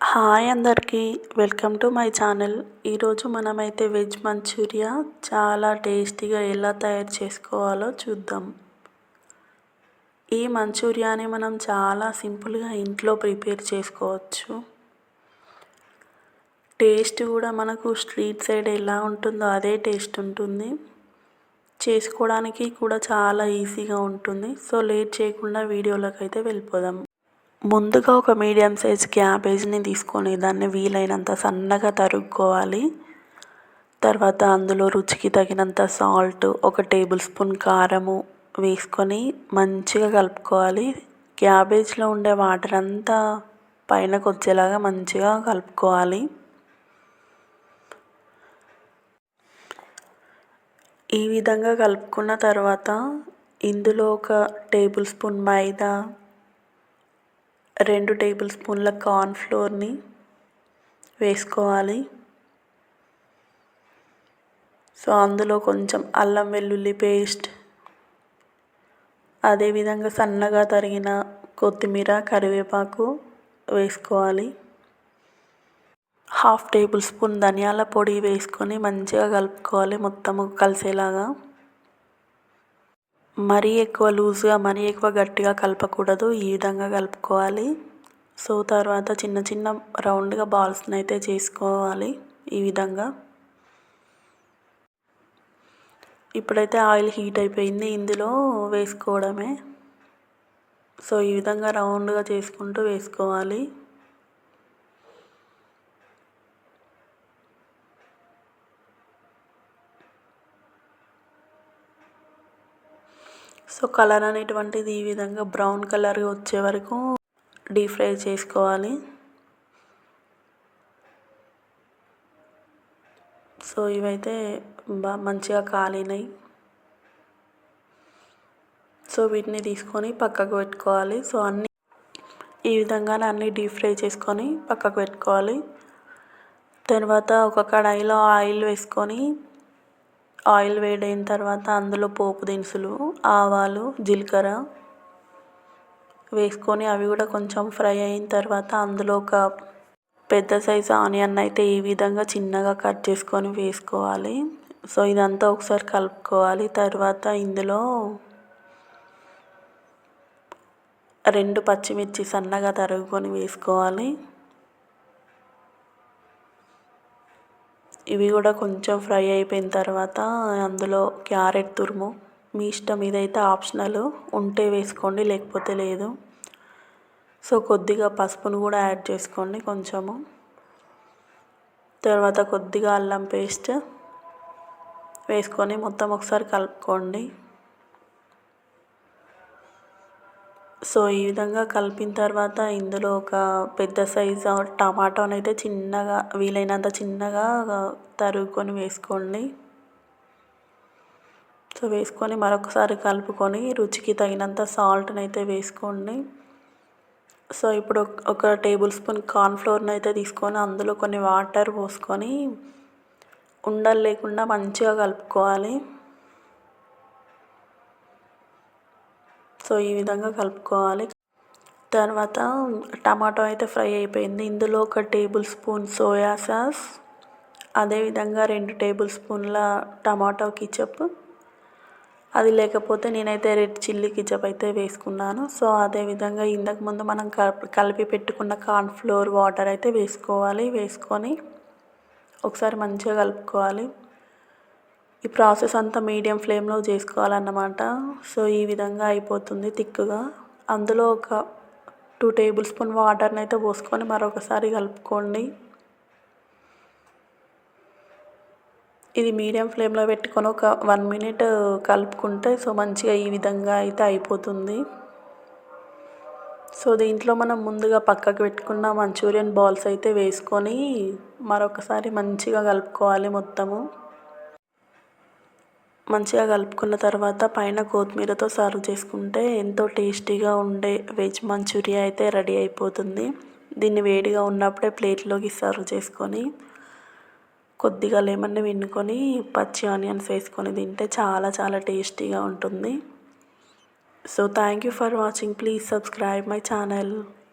Hi అందరికీ welcome to my channel. ఈరోజు మనమైతే వెజ్ మంచూరియా చాలా టేస్టీగా ఎలా తయారు చేసుకోవాలో చూద్దాం. ఈ మంచూరియాని మనం చాలా సింపుల్గా ఇంట్లో ప్రిపేర్ చేసుకోవచ్చు. టేస్ట్ కూడా మనకు స్ట్రీట్ సైడ్ ఎలా ఉంటుందో అదే టేస్ట్ ఉంటుంది. చేసుకోవడానికి కూడా చాలా ఈజీగా ఉంటుంది. సో లేట్ చేయకుండా వీడియోలోకి అయితే వెళ్ళిపోదాం. ముందుగా ఒక మీడియం సైజ్ క్యాబేజ్ని తీసుకొని దాన్ని వీలైనంత సన్నగా తరుక్కోవాలి. తర్వాత అందులో రుచికి తగినంత సాల్ట్ ఒక టేబుల్ స్పూన్ కారము వేసుకొని మంచిగా కలుపుకోవాలి. క్యాబేజ్లో ఉండే వాటర్ అంతా పైనకు వచ్చేలాగా మంచిగా కలుపుకోవాలి. ఈ విధంగా కలుపుకున్న తర్వాత ఇందులో ఒక టేబుల్ స్పూన్ మైదా రెండు టేబుల్ స్పూన్ల కార్న్ఫ్లోర్ని వేసుకోవాలి. సో అందులో కొంచెం అల్లం వెల్లుల్లి పేస్ట్ అదేవిధంగా సన్నగా తరిగిన కొత్తిమీర కరివేపాకు వేసుకోవాలి. హాఫ్ టేబుల్ స్పూన్ ధనియాల పొడి వేసుకొని మంచిగా కలుపుకోవాలి మొత్తము కలిసేలాగా. మరీ ఎక్కువ లూజ్గా మరీ ఎక్కువ గట్టిగా కలపకూడదు. ఈ విధంగా కలుపుకోవాలి. సో తర్వాత చిన్న చిన్న రౌండ్గా బాల్స్ని అయితే చేసుకోవాలి ఈ విధంగా. ఇప్పుడైతే ఆయిల్ హీట్ అయిపోయింది. ఇందులో వేసుకోవడమే. సో ఈ విధంగా రౌండ్గా చేసుకుంటూ వేసుకోవాలి. సో కలర్ అనేటువంటిది ఈ విధంగా బ్రౌన్ కలర్ వచ్చే వరకు డీప్ ఫ్రై చేసుకోవాలి. సో ఇవైతే బాగా మంచిగా కాలినాయి సో వీటిని తీసుకొని పక్కకు పెట్టుకోవాలి. సో అన్నీ ఈ విధంగానే అన్నీ డీప్ ఫ్రై చేసుకొని పక్కకు పెట్టుకోవాలి. తర్వాత ఒక కడాయిలో ఆయిల్ వేసుకొని ఆయిల్ వేడైన తర్వాత అందులో పోపు దినుసులు ఆవాలు జీలకర్ర వేసుకొని అవి కూడా కొంచెం ఫ్రై అయిన తర్వాత అందులో ఒక పెద్ద సైజు ఆనియన్ అయితే ఈ విధంగా చిన్నగా కట్ చేసుకొని వేసుకోవాలి. సో ఇదంతా ఒకసారి కలుపుకోవాలి. తర్వాత ఇందులో రెండు పచ్చిమిర్చి సన్నగా తరుగుకొని వేసుకోవాలి. ఇవి కూడా కొంచెం ఫ్రై అయిపోయిన తర్వాత అందులో క్యారెట్ తురుము. మీ ఇష్టం ఇదైతే ఆప్షనల్. ఉంటే వేసుకోండి లేకపోతే లేదు. సో కొద్దిగా పసుపును కూడా యాడ్ చేసుకోండి కొంచెము. తర్వాత కొద్దిగా అల్లం పేస్ట్ వేసుకొని మొత్తం ఒకసారి కలుపుకోండి. సో ఈ విధంగా కలిపిన తర్వాత ఇందులో ఒక పెద్ద సైజు టమాటోని అయితే చిన్నగా వీలైనంత చిన్నగా తరుగుకొని వేసుకోండి. సో వేసుకొని మరొకసారి కలుపుకొని రుచికి తగినంత సాల్ట్ని అయితే వేసుకోండి. సో ఇప్పుడు ఒక టేబుల్ స్పూన్ కార్న్ఫ్లోర్ని అయితే తీసుకొని అందులో కొన్ని వాటర్ పోసుకొని ఉండలు లేకుండా మంచిగా కలుపుకోవాలి. సో ఈ విధంగా కలుపుకోవాలి. తర్వాత టమాటో అయితే ఫ్రై అయిపోయింది. ఇందులో ఒక టేబుల్ స్పూన్ సోయా సాస్ అదేవిధంగా రెండు టేబుల్ స్పూన్ల టమాటో కిచప్. అది లేకపోతే నేనైతే రెడ్ చిల్లీ కిచప్ అయితే వేసుకున్నాను. సో అదేవిధంగా ఇంతకుముందు మనం కలిపి పెట్టుకున్న కార్న్ఫ్లోర్ వాటర్ అయితే వేసుకోవాలి. వేసుకొని ఒకసారి మంచిగా కలుపుకోవాలి. ఈ ప్రాసెస్ అంతా మీడియం ఫ్లేమ్లో చేసుకోవాలన్నమాట. సో ఈ విధంగా అయిపోతుంది థిక్గా. అందులో ఒక టూ టేబుల్ స్పూన్ వాటర్ని అయితే పోసుకొని మరొకసారి కలుపుకోండి. ఇది మీడియం ఫ్లేమ్లో పెట్టుకొని ఒక వన్ మినిట్ కలుపుకుంటే సో మంచిగా ఈ విధంగా అయితే అయిపోతుంది. సో దీంట్లో మనం ముందుగా పక్కకు పెట్టుకున్న మంచూరియన్ బాల్స్ అయితే వేసుకొని మరొకసారి మంచిగా కలుపుకోవాలి మొత్తము. మంచిగా కలుపుకున్న తర్వాత పైన కొత్తిమీరతో సర్వ్ చేసుకుంటే ఎంతో టేస్టీగా ఉండే వెజ్ మంచూరియా అయితే రెడీ అయిపోతుంది. దీన్ని వేడిగా ఉన్నప్పుడే ప్లేట్లోకి సర్వ్ చేసుకొని కొద్దిగా లెమన్ని విన్నుకొని పచ్చి ఆనియన్స్ వేసుకొని తింటే చాలా చాలా టేస్టీగా ఉంటుంది. So thank you for watching. Please subscribe my channel.